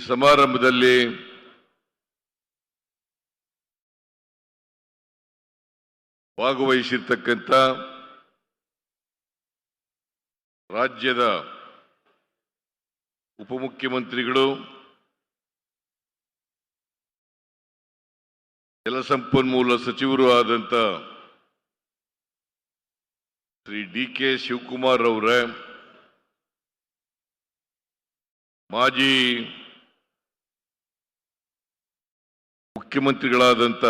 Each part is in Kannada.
ಸಮಾರಂಭದಲ್ಲಿ ಭಾಗವಹಿಸಿರ್ತಕ್ಕಂಥ ರಾಜ್ಯದ ಉಪಮುಖ್ಯಮಂತ್ರಿಗಳು ಜಲಸಂಪನ್ಮೂಲ ಸಚಿವರು ಆದಂಥ ಶ್ರೀ ಡಿ ಕೆ ಶಿವಕುಮಾರ್ ಅವರೇ ಮಾಜಿ ಮುಖ್ಯಮಂತ್ರಿಗಳಾದಂಥ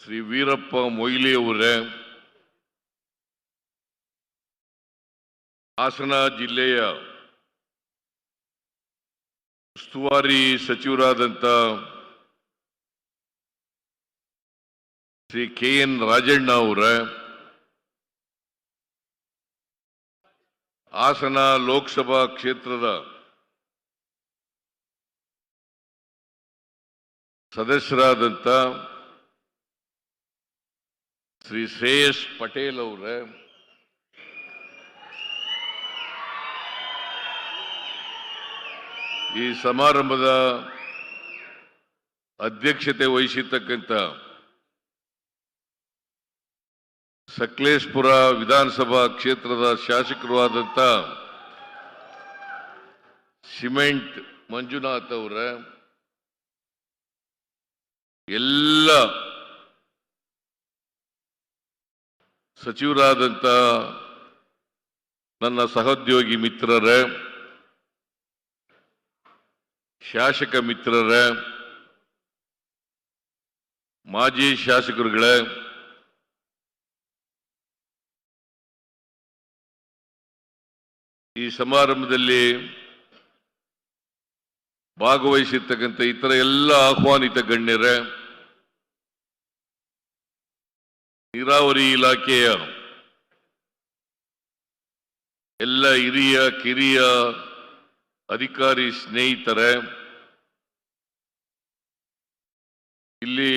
ಶ್ರೀ ವೀರಪ್ಪ ಮೊಯ್ಲಿ ಅವರೇ, ಹಾಸನ ಜಿಲ್ಲೆಯ ಉಸ್ತುವಾರಿ ಸಚಿವರಾದಂಥ ಶ್ರೀ ಕೆ ಎನ್ ರಾಜಣ್ಣ ಅವರ, ಹಾಸನ ಲೋಕಸಭಾ ಕ್ಷೇತ್ರದ ಸದಸ್ಯರಾದಂಥ ಶ್ರೀ ಶ್ರೇಯಸ್ ಪಟೇಲ್ ಅವರ, ಈ ಸಮಾರಂಭದ ಅಧ್ಯಕ್ಷತೆ ವಹಿಸಿರ್ತಕ್ಕಂಥ ಸಕಲೇಶ್ಪುರ ವಿಧಾನಸಭಾ ಕ್ಷೇತ್ರದ ಶಾಸಕರು ಆದಂಥ ಸಿಮೆಂಟ್ ಮಂಜುನಾಥ್ ಅವರ ಎಲ್ಲ ಸಚಿವರಾದಂಥ ನನ್ನ ಸಹೋದ್ಯೋಗಿ ಮಿತ್ರರೇ, ಶಾಸಕ ಮಿತ್ರರೇ, ಮಾಜಿ ಶಾಸಕರುಗಳೇ, ಈ ಸಮಾರಂಭದಲ್ಲಿ ಭಾಗವಹಿಸಿರ್ತಕ್ಕಂಥ ಇತರ ಎಲ್ಲ ಆಹ್ವಾನಿತ ಗಣ್ಯರೇ ನೀರಾವರಿ ಇಲಾಖೆಯ ಎಲ್ಲ ಹಿರಿಯ ಕಿರಿಯ ಅಧಿಕಾರಿ ಸ್ನೇಹಿತರೆ ಇಲ್ಲಿ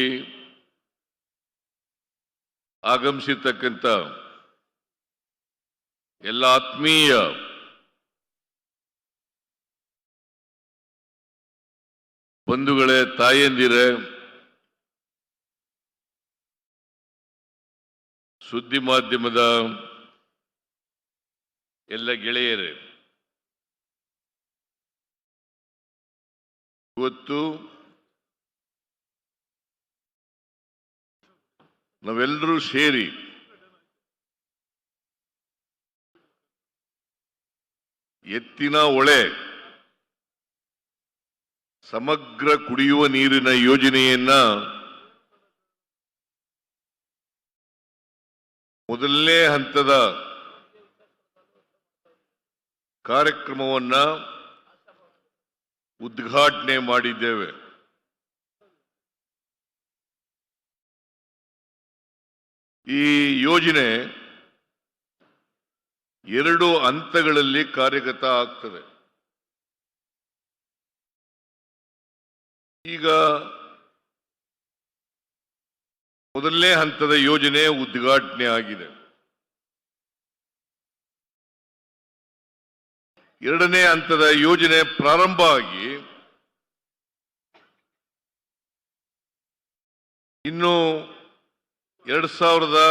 ಆಗಮಿಸಿರ್ತಕ್ಕಂಥ ಎಲ್ಲ ಆತ್ಮೀಯ ಬಂಧುಗಳೇ ತಾಯಂದಿರೇ ಸುದ್ದಿ ಮಾಧ್ಯಮದ ಎಲ್ಲ ಗೆಳೆಯರೇ ಇವತ್ತು ನಾವೆಲ್ಲರೂ ಸೇರಿ ಎತ್ತಿನ ಒಳೆ ಸಮಗ್ರ ಕುಡಿಯುವ ನೀರಿನ ಯೋಜನೆಯನ್ನ ಮೊದಲನೇ ಹಂತದ ಕಾರ್ಯಕ್ರಮವನ್ನ ಉದ್ಘಾಟನೆ ಮಾಡಿದ್ದೇವೆ. ಈ ಯೋಜನೆ ಎರಡು ಹಂತಗಳಲ್ಲಿ ಕಾರ್ಯಗತ ಆಗ್ತದೆ. ಈಗ ಮೊದಲನೇ ಹಂತದ ಯೋಜನೆ ಉದ್ಘಾಟನೆ ಆಗಿದೆ. ಎರಡನೇ ಹಂತದ ಯೋಜನೆ ಪ್ರಾರಂಭ ಆಗಿ ಇನ್ನು ಎರಡು ಸಾವಿರದ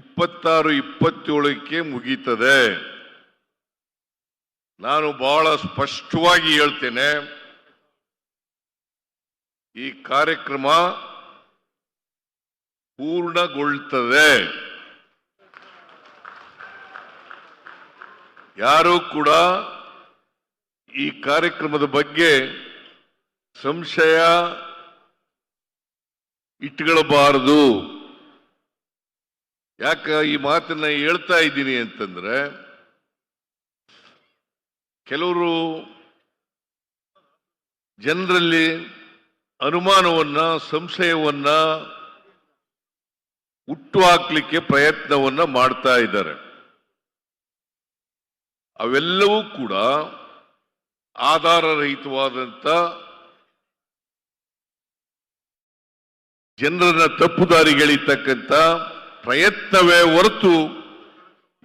ಇಪ್ಪತ್ತಾರು, ಇಪ್ಪತ್ತೇಳಕ್ಕೆ ಮುಗೀತದೆ. ನಾನು ಬಹಳ ಸ್ಪಷ್ಟವಾಗಿ ಹೇಳ್ತೇನೆ, ಈ ಕಾರ್ಯಕ್ರಮ ಪೂರ್ಣಗೊಳ್ತದೆ. ಯಾರೂ ಕೂಡ ಈ ಕಾರ್ಯಕ್ರಮದ ಬಗ್ಗೆ ಸಂಶಯ ಇಟ್ಕೊಳ್ಳಬಾರದು ಯಾಕ ಈ ಮಾತನ್ನ ಹೇಳ್ತಾ ಇದ್ದೀನಿ ಅಂತಂದ್ರೆ, ಕೆಲವರು ಜನರಲ್ಲಿ ಅನುಮಾನವನ್ನ, ಸಂಶಯವನ್ನ ಹುಟ್ಟು ಹಾಕ್ಲಿಕ್ಕೆ ಪ್ರಯತ್ನವನ್ನ ಮಾಡ್ತಾ ಇದ್ದಾರೆ. ಅವೆಲ್ಲವೂ ಕೂಡ ಆಧಾರರಹಿತವಾದಂತ ಜನರನ್ನ ತಪ್ಪುದಾರಿಗೆಳಿತಕ್ಕಂಥ ಪ್ರಯತ್ನವೇ ಹೊರತು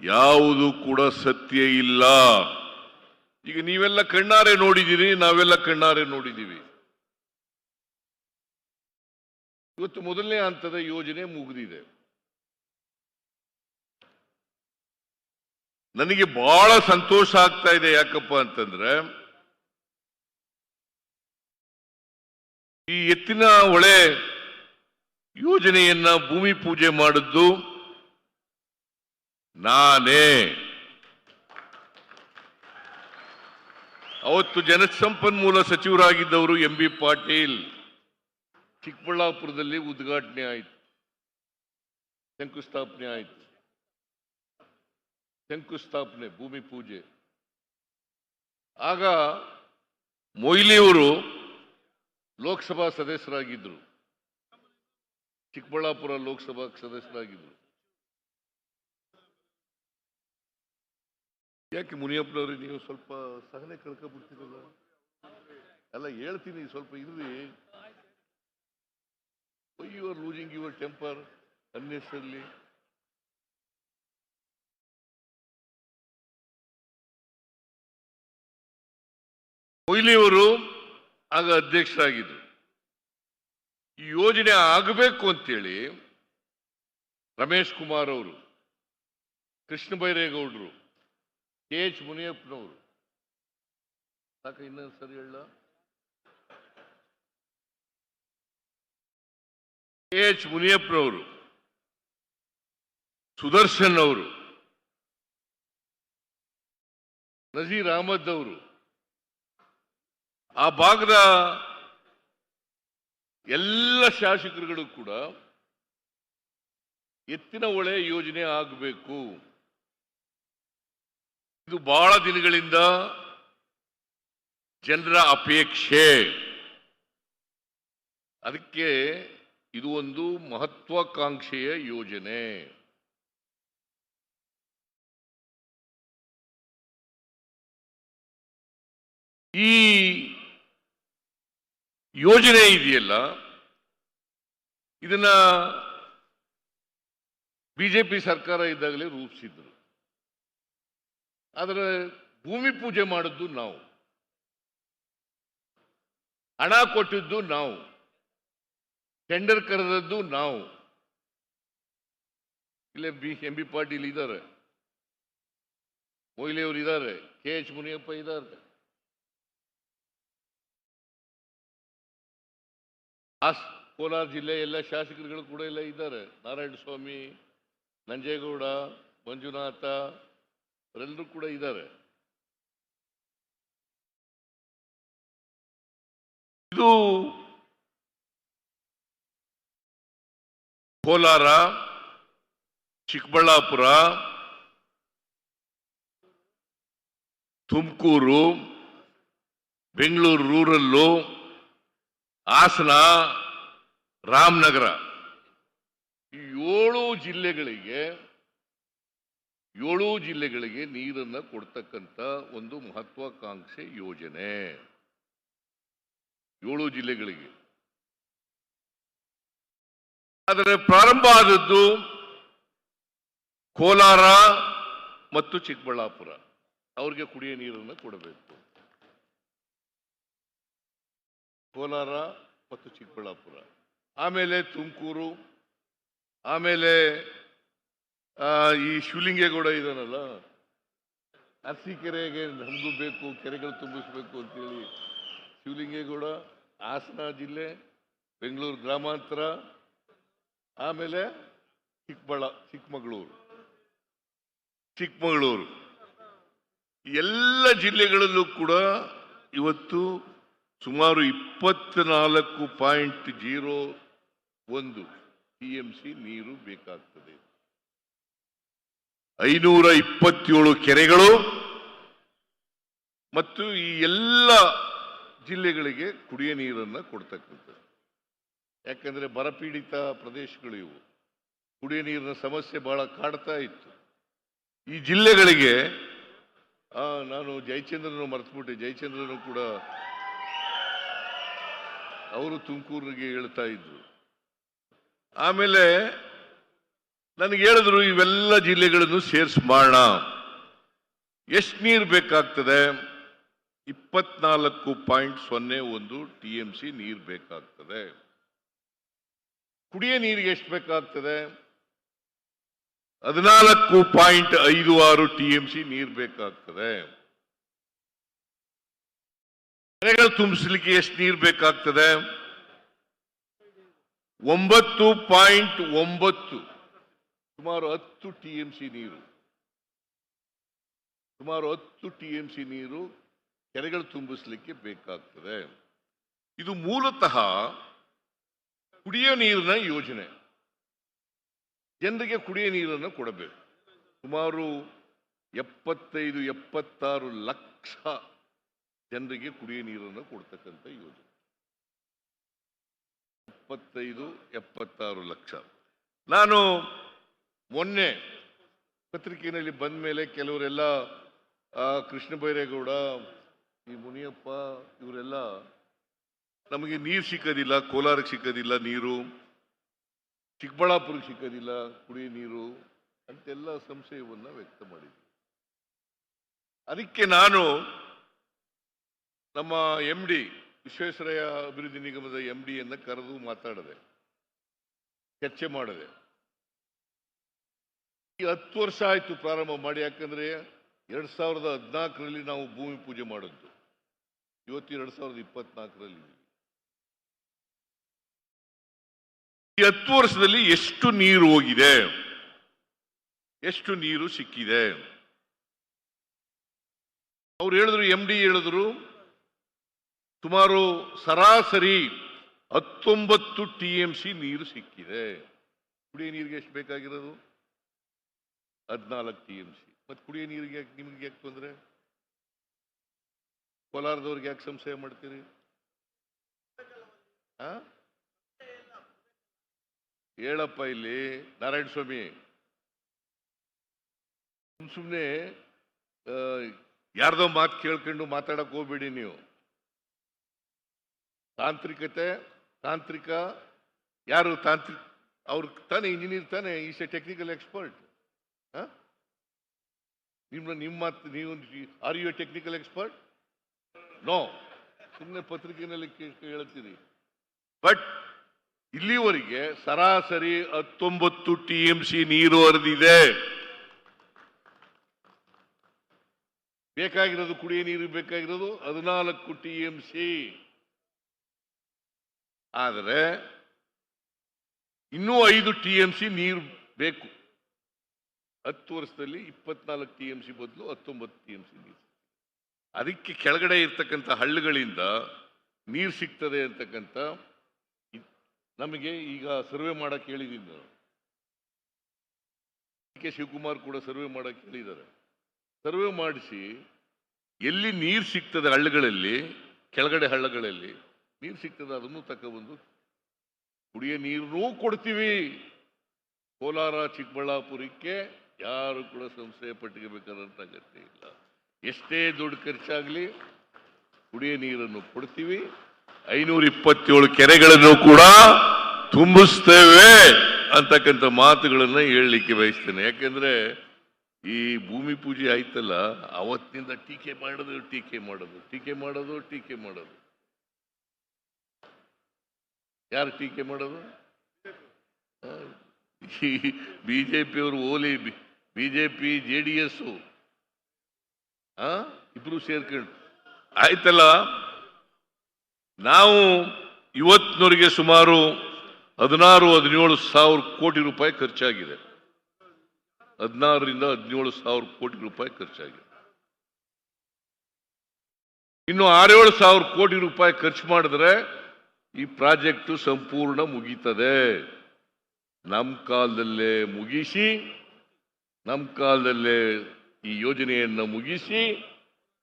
ಯಾವುದು ಕೂಡ ಸತ್ಯ ಇಲ್ಲ. ಈಗ ನೀವೆಲ್ಲ ಕಣ್ಣಾರೆ ನೋಡಿದ್ದೀರಿ, ನಾವೆಲ್ಲ ಕಣ್ಣಾರೆ ನೋಡಿದ್ದೀವಿ. ಇವತ್ತು ಮೊದಲನೇ ಹಂತದ ಯೋಜನೆ ಮುಗಿದಿದೆ. ನನಗೆ ಬಹಳ ಸಂತೋಷ ಆಗ್ತಾ ಇದೆ ಯಾಕಪ್ಪ ಅಂತಂದ್ರೆ, ಈ ಎತ್ತಿನ ಹೊಳೆ ಯೋಜನೆಯನ್ನ ಭೂಮಿ ಪೂಜೆ ಮಾಡಿದ್ದು ನಾನೇ. ಅವತ್ತು ಜನಸಂಪನ್ಮೂಲ ಸಚಿವರಾಗಿದ್ದವರು ಎಂ ಬಿ ಪಾಟೀಲ್. ಚಿಕ್ಕಬಳ್ಳಾಪುರದಲ್ಲಿ ಉದ್ಘಾಟನೆ ಆಯಿತು, ಶಂಕುಸ್ಥಾಪನೆ ಆಯಿತು. ಶಂಕುಸ್ಥಾಪನೆ, ಭೂಮಿ ಪೂಜೆ. ಆಗ ಮೊಯ್ಲಿಯವರು ಲೋಕಸಭಾ ಸದಸ್ಯರಾಗಿದ್ದರು. ಚಿಕ್ಕಬಳ್ಳಾಪುರ ಲೋಕಸಭಾ ಸದಸ್ಯರಾಗಿದ್ದರು. ಯಾಕೆ ಮುನಿಯಪ್ಪನವ್ರಿ, ನೀವು ಸ್ವಲ್ಪ ಸಹನೆ ಕಳ್ಕೊಬಿಡ್ತೀರಲ್ಲ ಎಲ್ಲ ಹೇಳ್ತೀನಿ ಸ್ವಲ್ಪ ಇರ್ರಿ. You are losing your temper unnecessarily ಕೊಹ್ಲಿಯವರು ಆಗ ಅಧ್ಯಕ್ಷರಾಗಿದ್ದರು. ಈ ಯೋಜನೆ ಆಗಬೇಕು ಅಂತೇಳಿ ರಮೇಶ್ ಕುಮಾರ್ ಅವರು, ಕೃಷ್ಣ ಬೈರೇಗೌಡರು, ಕೆ ಎಚ್ ಮುನಿಯಪ್ಪನವರು. ಸಾಕ, ಇನ್ನೊಂದು ಸರಿ ಹೇಳ ಕೆ ಎಚ್ ಮುನಿಯಪ್ಪನವರು, ಸುದರ್ಶನ್ ಅವರು, ನಜೀರ್ ಅಹಮದ್ ಅವರು ಆ ಭಾಗದ ಎಲ್ಲ ಶಾಸಕರುಗಳು ಕೂಡ ಎತ್ತಿನ ಒಳೆ ಯೋಜನೆ ಆಗಬೇಕು. ಇದು ಬಹಳ ದಿನಗಳಿಂದ ಜನರ ಅಪೇಕ್ಷೆ. ಅದಕ್ಕೆ ಇದು ಒಂದು ಮಹತ್ವಾಕಾಂಕ್ಷೆಯ ಯೋಜನೆ. ಈ ಯೋಜನೆ ಇದೆಯಲ್ಲ? ಇದನ್ನ ಬಿಜೆಪಿ ಸರ್ಕಾರ ಇದ್ದಾಗಲೇ ರೂಪಿಸಿದ್ರು. ಆದರೆ ಭೂಮಿ ಪೂಜೆ ಮಾಡಿದ್ದು ನಾವು. ಹಣ ಕೊಟ್ಟಿದ್ದು ನಾವು. ಟೆಂಡರ್ ಕರೆದದ್ದು ನಾವು. ಇಲ್ಲೇ ಬಿ, ಎಂ ಬಿ ಪಾಟೀಲ್ ಇದ್ದಾರೆ. ಮೊಯ್ಲಿಯವರು ಇದ್ದಾರೆ. ಕೆ ಎಚ್ ಮುನಿಯಪ್ಪ ಇದ್ದಾರೆ. ಹಾಸ್ ಕೋಲಾರ ಜಿಲ್ಲೆ ಎಲ್ಲ ಶಾಸಕರುಗಳು ಕೂಡ ಎಲ್ಲ ಇದ್ದಾರೆ. ನಾರಾಯಣ ಸ್ವಾಮಿ, ನಂಜೇಗೌಡ, ಮಂಜುನಾಥ, ಅವರೆಲ್ಲರೂ ಕೂಡ ಇದ್ದಾರೆ. ಇದು ಕೋಲಾರ, ಚಿಕ್ಕಬಳ್ಳಾಪುರ, ತುಮಕೂರು, ಬೆಂಗಳೂರು, ರೂರಲ್ಲು ಹಾಸನ, ರಾಮನಗರ ಈ ಏಳು ಜಿಲ್ಲೆಗಳಿಗೆ ಏಳು ಜಿಲ್ಲೆಗಳಿಗೆ ನೀರನ್ನ ಕೊಡ್ತಕ್ಕಂಥ ಒಂದು ಮಹತ್ವಾಕಾಂಕ್ಷೆ ಯೋಜನೆ. ಏಳು ಜಿಲ್ಲೆಗಳಿಗೆ. ಆದರೆ ಪ್ರಾರಂಭ ಆದದ್ದು ಕೋಲಾರ ಮತ್ತು ಚಿಕ್ಕಬಳ್ಳಾಪುರ. ಅವ್ರಿಗೆ ಕುಡಿಯ ನೀರನ್ನು ಕೊಡಬೇಕು. ಕೋಲಾರ ಮತ್ತು ಚಿಕ್ಕಬಳ್ಳಾಪುರ. ಆಮೇಲೆ ತುಮಕೂರು, ಆಮೇಲೆ ಈ ಶಿವಲಿಂಗೇಗೌಡ ಇದಾನಲ್ಲ ಅರಸೀಕೆರೆಗೆ ನಮಗೂ ಬೇಕು, ಕೆರೆಗಳು ತುಂಬಿಸ್ಬೇಕು ಅಂತೇಳಿ ಶಿವಲಿಂಗೇಗೌಡ, ಹಾಸನ ಜಿಲ್ಲೆ, ಬೆಂಗಳೂರು ಗ್ರಾಮಾಂತರ, ಆಮೇಲೆ ಚಿಕ್ಕಬಳ್ಳ, ಚಿಕ್ಕಮಗಳೂರು. ಚಿಕ್ಕಮಗಳೂರು. ಎಲ್ಲ ಜಿಲ್ಲೆಗಳಲ್ಲೂ ಕೂಡ ಇವತ್ತು ಸುಮಾರು ಇಪ್ಪತ್ನಾಲ್ಕು ಪಾಯಿಂಟ್ ಜೀರೋ ಒಂದು ಟಿ ಎಂ ಸಿ ನೀರು ಬೇಕಾಗ್ತದೆ. ಐನೂರ ಇಪ್ಪತ್ತೇಳು ಕೆರೆಗಳು ಮತ್ತು ಈ ಎಲ್ಲ ಜಿಲ್ಲೆಗಳಿಗೆ ಕುಡಿಯ ನೀರನ್ನು ಕೊಡ್ತಕ್ಕಂಥದ್ದು. ಯಾಕಂದ್ರೆ ಬರಪೀಡಿತ ಪ್ರದೇಶಗಳು ಇವು. ಕುಡಿಯ ನೀರಿನ ಸಮಸ್ಯೆ ಬಹಳ ಕಾಡ್ತಾ ಇತ್ತು. ಈ ಜಿಲ್ಲೆಗಳಿಗೆ ನಾನು ಜಯಚಂದ್ರನ ಮರೆತುಬಿಟ್ಟೆ. ಜಯಚಂದ್ರನು ಕೂಡ ಅವರು ತುಮಕೂರಿಗೆ ಹೇಳ್ತಾ ಇದ್ರು. ಆಮೇಲೆ ನನಗೆ ಹೇಳಿದ್ರು, ಇವೆಲ್ಲ ಜಿಲ್ಲೆಗಳನ್ನು ಸೇರ್ಸ್ ಮಾಡೋಣ ಎಷ್ಟು ನೀರು ಬೇಕಾಗ್ತದೆ? ಇಪ್ಪತ್ನಾಲ್ಕು ಪಾಯಿಂಟ್ ಸೊನ್ನೆ ಒಂದು ಟಿ ಎಂ ಸಿ ನೀರು ಬೇಕಾಗ್ತದೆ. ಕುಡಿಯ ನೀರಿಗೆ ಎಷ್ಟು ಬೇಕಾಗ್ತದೆ? ಹದಿನಾಲ್ಕು ಪಾಯಿಂಟ್ ಐದು ಆರು ಟಿ ಎಂ ಸಿ ನೀರು ಬೇಕಾಗ್ತದೆ. ಕೆರೆಗಳು ತುಂಬಿಸ್ಲಿಕ್ಕೆ ಎಷ್ಟು ನೀರು ಬೇಕಾಗ್ತದೆ? ಒಂಬತ್ತು ಪಾಯಿಂಟ್ ಒಂಬತ್ತು. ಸುಮಾರು ಹತ್ತು ಟಿ ಎಂ ಸಿ ನೀರು. ಸುಮಾರು ಹತ್ತು ಟಿ ಎಂ ಸಿ ನೀರು ಕೆರೆಗಳು ತುಂಬಿಸ್ಲಿಕ್ಕೆ ಬೇಕಾಗ್ತದೆ. ಇದು ಮೂಲತಃ ಕುಡಿಯೋ ನೀರಿನ ಯೋಜನೆ. ಜನರಿಗೆ ಕುಡಿಯೋ ನೀರನ್ನು ಕೊಡಬೇಕು. ಸುಮಾರು ಎಪ್ಪತ್ತೈದು, ಎಪ್ಪತ್ತಾರು ಲಕ್ಷ ಜನರಿಗೆ ಕುಡಿಯ ನೀರನ್ನು ಕೊಡ್ತಕ್ಕಂಥ ಯೋಜನೆ. ಎಪ್ಪತ್ತೈದು ಎಪ್ಪತ್ತಾರು ಲಕ್ಷ. ನಾನು ಮೊನ್ನೆ ಪತ್ರಿಕೆಯಲ್ಲಿ ಬಂದ ಮೇಲೆ ಕೆಲವರೆಲ್ಲ ಕೃಷ್ಣ ಬೈರೇಗೌಡ, ಈ ಮುನಿಯಪ್ಪ, ಇವರೆಲ್ಲ ನಮಗೆ ನೀರು ಸಿಕ್ಕೋದಿಲ್ಲ, ಕೋಲಾರಕ್ಕೆ ಸಿಕ್ಕೋದಿಲ್ಲ ನೀರು, ಚಿಕ್ಕಬಳ್ಳಾಪುರಕ್ಕೆ ಸಿಕ್ಕೋದಿಲ್ಲ ಕುಡಿಯ ನೀರು ಅಂತೆಲ್ಲ ಸಂಶಯವನ್ನ ವ್ಯಕ್ತ ಮಾಡಿದ್ವಿ. ಅದಕ್ಕೆ ನಾನು ನಮ್ಮ ಎಂ ಡಿ ವಿಶ್ವೇಶ್ವರಯ್ಯ ಅಭಿವೃದ್ಧಿ ನಿಗಮದ ಎಂ ಡಿಯನ್ನು ಕರೆದು ಮಾತಾಡಿದೆ, ಚರ್ಚೆ ಮಾಡಿದೆ. ಈ ಹತ್ತು ವರ್ಷ ಆಯ್ತು ಪ್ರಾರಂಭ ಮಾಡಿ, ಯಾಕಂದರೆ ಎರಡ್ ಸಾವಿರದ ಹದಿನಾಲ್ಕರಲ್ಲಿ ನಾವು ಭೂಮಿ ಪೂಜೆ ಮಾಡಿದ್ದು. ಇವತ್ತು ಎರಡು ಸಾವಿರದ ಇಪ್ಪತ್ನಾಲ್ಕರಲ್ಲಿ ಈ ಹತ್ತು ವರ್ಷದಲ್ಲಿ ಎಷ್ಟು ನೀರು ಹೋಗಿದೆ? ಎಷ್ಟು ನೀರು ಸಿಕ್ಕಿದೆ? ಅವ್ರು ಹೇಳಿದ್ರು ಎಂ ಡಿ ಹೇಳಿದ್ರು ಸುಮಾರು ಸರಾಸರಿ ಹತ್ತೊಂಬತ್ತು ಟಿ ಎಂ ಸಿ ನೀರು ಸಿಕ್ಕಿದೆ. ಕುಡಿಯೋ ನೀರಿಗೆ ಎಷ್ಟು ಬೇಕಾಗಿರೋದು? ಹದಿನಾಲ್ಕು ಟಿ ಎಂ ಸಿ. ಮತ್ತು ಕುಡಿಯೋ ನೀರಿಗೆ ಯಾಕೆ ನಿಮ್ಗೆ ಯಾಕೆ ತೊಂದರೆ? ಕೋಲಾರದವ್ರಿಗೆ ಯಾಕೆ ಸಂಶಯ ಮಾಡ್ತೀರಿ? ಹೇಳಪ್ಪ ಇಲ್ಲಿ ನಾರಾಯಣ ಸ್ವಾಮಿ ಸುಮ್ಮನೆ ಯಾರ್ದೋ ಮಾತು ಕೇಳ್ಕೊಂಡು ಮಾತಾಡಕ್ಕೆ ಹೋಗ್ಬೇಡಿ ನೀವು. ತಾಂತ್ರಿಕತೆ, ತಾಂತ್ರಿಕ, ಯಾರು ತಾಂತ್ರಿಕ, ಅವ್ರ ತಾನೆ, ಇಂಜಿನಿಯರ್ ತಾನೆ, ಈಸ್ ಎ ಟೆಕ್ನಿಕಲ್ ಎಕ್ಸ್ಪರ್ಟ್. ನಿಮ್ಮ ನಿಮ್ಮ ನೀವು, are you a technical expert? No. ಸುಮ್ಮನೆ ಪತ್ರಿಕೆಯಲ್ಲಿ ಹೇಳ್ತೀರಿ ಬಟ್, ಇಲ್ಲಿವರೆಗೆ ಸರಾಸರಿ ಹತ್ತೊಂಬತ್ತು ಟಿ ಎಂ ಸಿ ನೀರು ಹರಿದಿದೆ. ಬೇಕಾಗಿರೋದು ಕುಡಿಯ ನೀರು, ಬೇಕಾಗಿರೋದು ಹದಿನಾಲ್ಕು ಟಿ ಎಂ ಸಿ. ಆದರೆ ಇನ್ನೂ ಐದು ಟಿ ಎಂ ಸಿ ನೀರು ಬೇಕು. ಹತ್ತು ವರ್ಷದಲ್ಲಿ ಇಪ್ಪತ್ನಾಲ್ಕು ಟಿ ಎಂ ಸಿ ಬದಲು ಹತ್ತೊಂಬತ್ತು ಟಿ ಎಂ ಸಿ ನೀರು ಅದಕ್ಕೆ ಕೆಳಗಡೆ ಇರ್ತಕ್ಕಂಥ ಹಳ್ಳಿಗಳಿಂದ ನೀರು ಸಿಗ್ತದೆ ಅಂತಕ್ಕಂಥ ನಮಗೆ ಈಗ ಸರ್ವೆ ಮಾಡಕ್ಕೆ ಹೇಳಿದ್ದೀನಿ ನಾನು. ಕೆ ಶಿವಕುಮಾರ್ ಕೂಡ ಸರ್ವೆ ಮಾಡಕ್ಕೆ ಹೇಳಿದ್ದಾರೆ. ಸರ್ವೆ ಮಾಡಿಸಿ ಎಲ್ಲಿ ನೀರು ಸಿಗ್ತದೆ ಹಳ್ಳಿಗಳಲ್ಲಿ, ಕೆಳಗಡೆ ಹಳ್ಳಗಳಲ್ಲಿ ನೀರು ಸಿಗ್ತದೆ, ಅದನ್ನು ತಗೊಬಂದು ಕುಡಿಯ ನೀರನ್ನೂ ಕೊಡ್ತೀವಿ. ಕೋಲಾರ, ಚಿಕ್ಕಬಳ್ಳಾಪುರಕ್ಕೆ ಯಾರು ಕೂಡ ಸಂಶಯ ಪಟ್ಟಿಗೆಬೇಕಾದಂಥ ಅಗತ್ಯ ಇಲ್ಲ. ಎಷ್ಟೇ ದುಡ್ಡು ಖರ್ಚಾಗ್ಲಿ ಕುಡಿಯ ನೀರನ್ನು ಕೊಡ್ತೀವಿ. ಐನೂರ ಇಪ್ಪತ್ತೇಳು ಕೆರೆಗಳನ್ನು ಕೂಡ ತುಂಬಿಸ್ತೇವೆ ಅಂತಕ್ಕಂಥ ಮಾತುಗಳನ್ನ ಹೇಳಲಿಕ್ಕೆ ಬಯಸ್ತೇನೆ. ಯಾಕೆಂದ್ರೆ ಈ ಭೂಮಿ ಪೂಜೆ ಆಯ್ತಲ್ಲ ಅವತ್ತಿನಿಂದ ಟೀಕೆ ಮಾಡೋದು ಟೀಕೆ ಮಾಡೋದು ಟೀಕೆ ಮಾಡೋದು ಟೀಕೆ ಮಾಡೋದು. ಯಾರು ಟೀಕೆ ಮಾಡೋದು? ಬಿ ಜೆ ಅವರು ಓಲಿ, B J P J D S ಇಬ್ರು ಸೇರ್ಕೊಂಡು. ಆಯ್ತಲ್ಲ? ನಾವು ಇವತ್ತಿನವರಿಗೆ ಸುಮಾರು ಹದಿನಾರು, ಹದಿನೇಳು ಸಾವಿರ ಕೋಟಿ ರೂಪಾಯಿ ಖರ್ಚಾಗಿದೆ. ಹದಿನಾರರಿಂದ ಹದಿನೇಳು ಸಾವಿರ ಕೋಟಿ ರೂಪಾಯಿ ಖರ್ಚಾಗಿದೆ. ಇನ್ನು ಆರೇಳು ಸಾವಿರ ಕೋಟಿ ರೂಪಾಯಿ ಖರ್ಚು ಮಾಡಿದ್ರೆ ಈ ಪ್ರಾಜೆಕ್ಟು ಸಂಪೂರ್ಣ ಮುಗೀತದೆ. ನಮ್ಮ ಕಾಲದಲ್ಲೇ ಮುಗಿಸಿ ನಮ್ಮ ಕಾಲದಲ್ಲೇ ಈ ಯೋಜನೆಯನ್ನು ಮುಗಿಸಿ,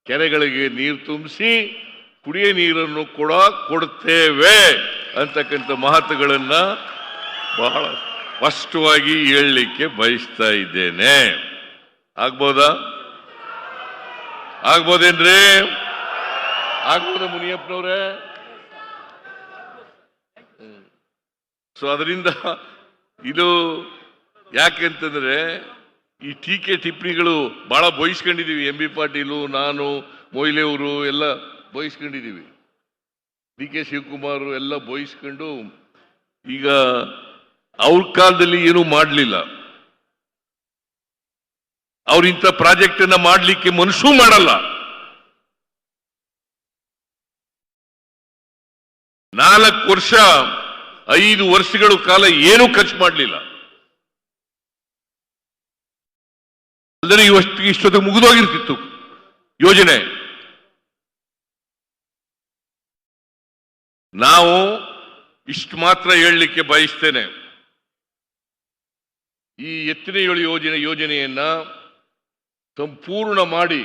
ಕೆರೆಗಳಿಗೆ ನೀರು ತುಂಬಿಸಿ, ಕುಡಿಯ ನೀರನ್ನು ಕೂಡ ಕೊಡ್ತೇವೆ ಅಂತಕ್ಕಂಥ ಮಾತುಗಳನ್ನು ಬಹಳ ಸ್ಪಷ್ಟವಾಗಿ ಹೇಳಲಿಕ್ಕೆ ಬಯಸ್ತಾ ಇದ್ದೇನೆ. ಆಗ್ಬೋದಾ? ಆಗ್ಬೋದೇನ್ರಿ? ಆಗ್ಬೋದಾ ಮುನಿಯಪ್ಪನವ್ರೆ? ಸೊ ಅದರಿಂದ ಇದು ಯಾಕೆ ಅಂತಂದ್ರೆ ಈ ಟೀಕೆ ಟಿಪ್ಪಣಿಗಳು ಬಹಳ ಬಯಸ್ಕೊಂಡಿದ್ದೀವಿ ಎಂ ಬಿ ಪಾಟೀಲು, ನಾನು, ಮೊಯ್ಲೆಯವರು ಎಲ್ಲ ಬಯಸ್ಕೊಂಡಿದ್ದೀವಿ ಡಿ ಕೆ ಶಿವಕುಮಾರ್ ಎಲ್ಲ ಬಯಸ್ಕೊಂಡು ಈಗ ಅವ್ರ ಕಾಲದಲ್ಲಿ ಏನೂ ಮಾಡಲಿಲ್ಲ. ಅವ್ರ ಇಂಥ ಪ್ರಾಜೆಕ್ಟ್ ಅನ್ನ ಮಾಡಲಿಕ್ಕೆ ಮನಸ್ಸು ಮಾಡಲ್ಲ. ನಾಲ್ಕು ವರ್ಷ ಐದು ವರ್ಷಗಳ ಕಾಲ ಏನೂ ಖರ್ಚು ಮಾಡಲಿಲ್ಲ. ಅಲ್ಲದೆ ಇವಷ್ಟು ಇಷ್ಟೊತ್ತಿಗೆ ಮುಗಿದೋಗಿರ್ತಿತ್ತು ಯೋಜನೆ. ನಾವು ಇಷ್ಟು ಮಾತ್ರ ಹೇಳಲಿಕ್ಕೆ ಬಯಸ್ತೇನೆ. ಈ ಎತ್ತಿನ ಏಳು ಯೋಜನೆ ಯೋಜನೆಯನ್ನ ಸಂಪೂರ್ಣ ಮಾಡಿ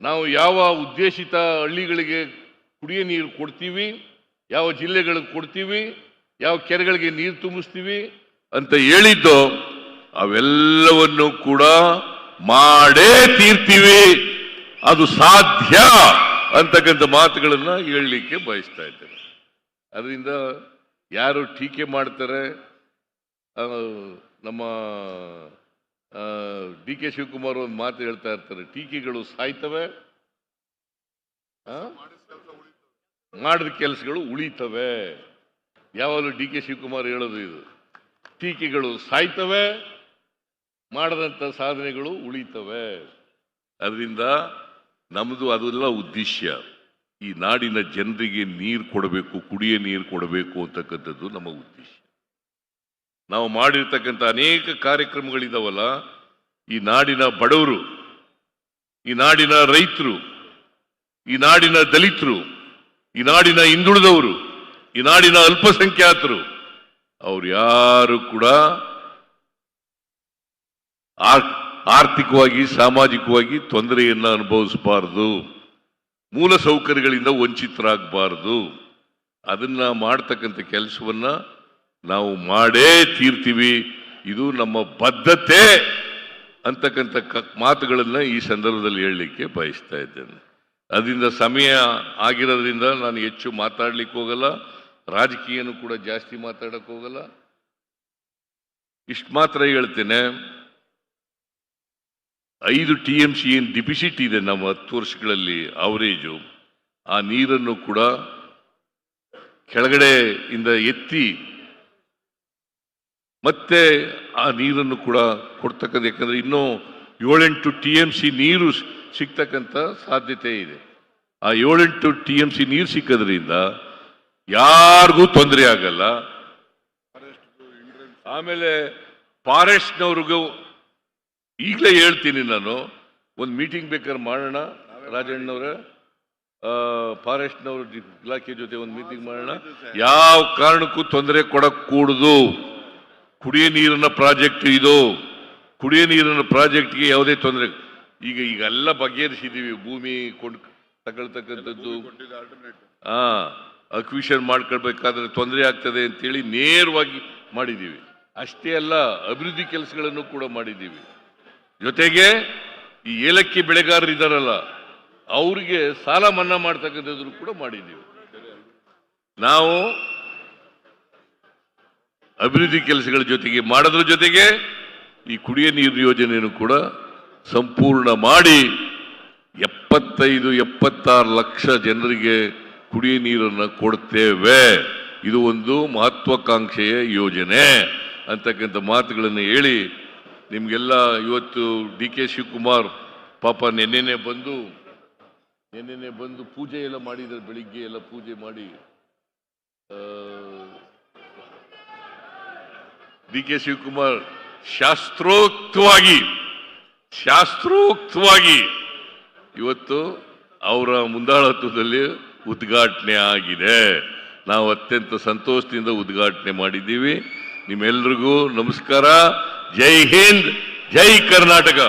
ನಾವು ಯಾವ ಉದ್ದೇಶಿತ ಹಳ್ಳಿಗಳಿಗೆ ಕುಡಿಯ ನೀರು ಕೊಡ್ತೀವಿ ಯಾವ ಜಿಲ್ಲೆಗಳಿಗೆ ಕೊಡ್ತೀವಿ, ಯಾವ ಕೆರೆಗಳಿಗೆ ನೀರು ತುಂಬಿಸ್ತೀವಿ ಅಂತ ಹೇಳಿದ್ದು ಅವೆಲ್ಲವನ್ನು ಕೂಡ ಮಾಡೇ ತೀರ್ತೀವಿ. ಅದು ಸಾಧ್ಯ ಅಂತಕ್ಕಂಥ ಮಾತುಗಳನ್ನ ಹೇಳಲಿಕ್ಕೆ ಬಯಸ್ತಾ ಇದ್ದೇನೆ. ಅದರಿಂದ ಯಾರು ಟೀಕೆ ಮಾಡ್ತಾರೆ ನಮ್ಮ ಡಿ ಕೆ ಶಿವಕುಮಾರ್ ಒಂದು ಮಾತು ಹೇಳ್ತಾ ಇರ್ತಾರೆ, ಟೀಕೆಗಳು ಸಾಯ್ತವೆ? ಮಾಡಿದ ಕೆಲಸಗಳು ಉಳಿತವೆ. ಯಾವಾಗಲೂ ಡಿ ಕೆ ಶಿವಕುಮಾರ್ ಹೇಳೋದು ಇದು. ಟೀಕೆಗಳು ಸಾಯ್ತವೆ ಮಾಡದಂಥ ಸಾಧನೆಗಳು ಉಳಿತವೆ. ಅದರಿಂದ ನಮ್ಮದು ಅದೆಲ್ಲ ಉದ್ದೇಶ ಈ ನಾಡಿನ ಜನರಿಗೆ ನೀರು ಕೊಡಬೇಕು, ಕುಡಿಯ ನೀರು ಕೊಡಬೇಕು ಅಂತಕ್ಕಂಥದ್ದು ನಮ್ಮ ಉದ್ದೇಶ ನಾವು ಮಾಡಿರ್ತಕ್ಕಂಥ ಅನೇಕ ಕಾರ್ಯಕ್ರಮಗಳಿದಾವಲ್ಲ, ಈ ನಾಡಿನ ಬಡವರು, ಈ ನಾಡಿನ ರೈತರು, ಈ ನಾಡಿನ ದಲಿತರು ಈ ನಾಡಿನ ಹಿಂದುಳಿದವರು, ಈ ನಾಡಿನ ಅಲ್ಪಸಂಖ್ಯಾತರು, ಅವ್ರು ಯಾರು ಕೂಡ ಆರ್- ಆರ್ಥಿಕವಾಗಿ, ಸಾಮಾಜಿಕವಾಗಿ ತೊಂದರೆಯನ್ನು ಅನುಭವಿಸಬಾರದು. ಮೂಲ ಸೌಕರ್ಯಗಳಿಂದ ವಂಚಿತರಾಗಬಾರದು. ಅದನ್ನ ಮಾಡ್ತಕ್ಕಂಥ ಕೆಲಸವನ್ನ ನಾವು ಮಾಡೇ ತೀರ್ತೀವಿ. ಇದು ನಮ್ಮ ಬದ್ಧತೆ ಅಂತಕ್ಕಂಥ ಮಾತುಗಳನ್ನ ಈ ಸಂದರ್ಭದಲ್ಲಿ ಹೇಳಲಿಕ್ಕೆ ಬಯಸ್ತಾ ಇದ್ದೇನೆ. ಅದರಿಂದ ಸಮಯ ಆಗಿರೋದ್ರಿಂದ ನಾನು ಹೆಚ್ಚು ಮಾತಾಡ್ಲಿಕ್ಕೆ ಹೋಗಲ್ಲ. ರಾಜಕೀಯನೂ ಕೂಡ ಜಾಸ್ತಿ ಮಾತಾಡಕ್ಕೆ ಹೋಗಲ್ಲ. ಇಷ್ಟು ಮಾತ್ರ ಹೇಳ್ತೇನೆ. ಐದು ಟಿ ಎಂ ಸಿ ಏನು ಡಿಪಿಸಿಟ್ ಇದೆ ನಮ್ಮ ಹತ್ತು ವರ್ಷಗಳಲ್ಲಿ ಅವರೇಜು. ಆ ನೀರನ್ನು ಕೂಡ ಕೆಳಗಡೆ ಇಂದ ಎತ್ತಿ ಮತ್ತೆ ಆ ನೀರನ್ನು ಕೂಡ ಕೊಡ್ತಕ್ಕಂಥ, ಯಾಕಂದ್ರೆ ಇನ್ನೂ ಏಳೆಂಟು ಟಿ ಎಂ ಸಿ ನೀರು ಸಿಗ್ತಕ್ಕಂಥ ಸಾಧ್ಯತೆ ಇದೆ. ಆ ಏಳೆಂಟು ಟಿ ಎಂ ಸಿ ನೀರು ಸಿಕ್ಕೋದ್ರಿಂದ ಯಾರಿಗೂ ತೊಂದರೆ ಆಗಲ್ಲ. ಆಮೇಲೆ ಫಾರೆಸ್ಟ್ನವ್ರಿಗೂ ಈಗಲೇ ಹೇಳ್ತೀನಿ ನಾನು, ಒಂದು ಮೀಟಿಂಗ್ ಬೇಕಾದ್ರೆ ಮಾಡೋಣ. ರಾಜಣ್ಣವ್ರೆ ಫಾರೆಸ್ಟ್ನವ್ರ ಇಲಾಖೆ ಜೊತೆ ಒಂದು ಮೀಟಿಂಗ್ ಮಾಡೋಣ. ಯಾವ ಕಾರಣಕ್ಕೂ ತೊಂದರೆ ಕೊಡಕ್ ಕೂಡುದು ಕುಡಿಯ ನೀರಿನ ಪ್ರಾಜೆಕ್ಟ್ ಇದು. ಕುಡಿಯ ನೀರಿನ ಪ್ರಾಜೆಕ್ಟ್ಗೆ ಯಾವುದೇ ತೊಂದರೆ ಈಗ ಈಗೆಲ್ಲ ಬಗೆಹರಿಸಿದ್ದೀವಿ ಬಗೆಹರಿಸಿದೀವಿ ಭೂಮಿ ಕೊಂಡ್ ತಗೊಳ್ತಕ್ಕಂಥದ್ದು. ಹಾ ಅಕ್ವಿಷನ್ ಮಾಡ್ಕೊಳ್ಬೇಕಾದ್ರೆ ತೊಂದರೆ ಆಗ್ತದೆ ಅಂತೇಳಿ ನೇರವಾಗಿ ಮಾಡಿದ್ದೀವಿ ಅಷ್ಟೇ ಅಲ್ಲ ಅಭಿವೃದ್ಧಿ ಕೆಲಸಗಳನ್ನು ಕೂಡ ಮಾಡಿದ್ದೀವಿ ಜೊತೆಗೆ ಈ ಏಲಕ್ಕಿ ಬೆಳೆಗಾರರು ಇದ್ದಾರಲ್ಲ ಅವ್ರಿಗೆ ಸಾಲ ಮನ್ನಾ ಮಾಡ್ತಕ್ಕಂಥದ್ದು ಕೂಡ ಮಾಡಿದ್ದೀವಿ ನಾವು ಅಭಿವೃದ್ಧಿ ಕೆಲಸಗಳ ಜೊತೆಗೆ ಮಾಡೋದ್ರ ಜೊತೆಗೆ ಈ ಕುಡಿಯ ನೀರು ಯೋಜನೆಯನ್ನು ಕೂಡ ಸಂಪೂರ್ಣ ಮಾಡಿ ಎಪ್ಪತ್ತೈದು, ಎಪ್ಪತ್ತಾರು ಲಕ್ಷ ಜನರಿಗೆ ಕುಡಿಯ ನೀರನ್ನು ಕೊಡ್ತೇವೆ. ಇದು ಒಂದು ಮಹತ್ವಾಕಾಂಕ್ಷೆಯ ಯೋಜನೆ. ಅಂತಕ್ಕಂಥ ಮಾತುಗಳನ್ನು ಹೇಳಿ ನಿಮಗೆಲ್ಲ ಇವತ್ತು ಡಿ ಕೆ ಶಿವಕುಮಾರ್ ಪಾಪ ನೆನ್ನೆನೆ ಬಂದು ನೆನ್ನೆನೆ ಬಂದು ಪೂಜೆ ಎಲ್ಲ ಮಾಡಿದ್ದಾರೆ ಬೆಳಿಗ್ಗೆ ಎಲ್ಲ ಪೂಜೆ ಮಾಡಿ. ಡಿ ಕೆ ಶಿವಕುಮಾರ್ ಶಾಸ್ತ್ರೋಕ್ತವಾಗಿ ಶಾಸ್ತ್ರೋಕ್ತವಾಗಿ ಇವತ್ತು ಅವರ ಮುಂದಾಳತ್ವದಲ್ಲಿ ಉದ್ಘಾಟನೆ ಆಗಿದೆ. ನಾವು ಅತ್ಯಂತ ಸಂತೋಷದಿಂದ ಉದ್ಘಾಟನೆ ಮಾಡಿದ್ದೀವಿ. ನಿಮ್ಮೆಲ್ರಿಗೂ ನಮಸ್ಕಾರ. ಜೈ ಹಿಂದ್, ಜೈ ಕರ್ನಾಟಕ.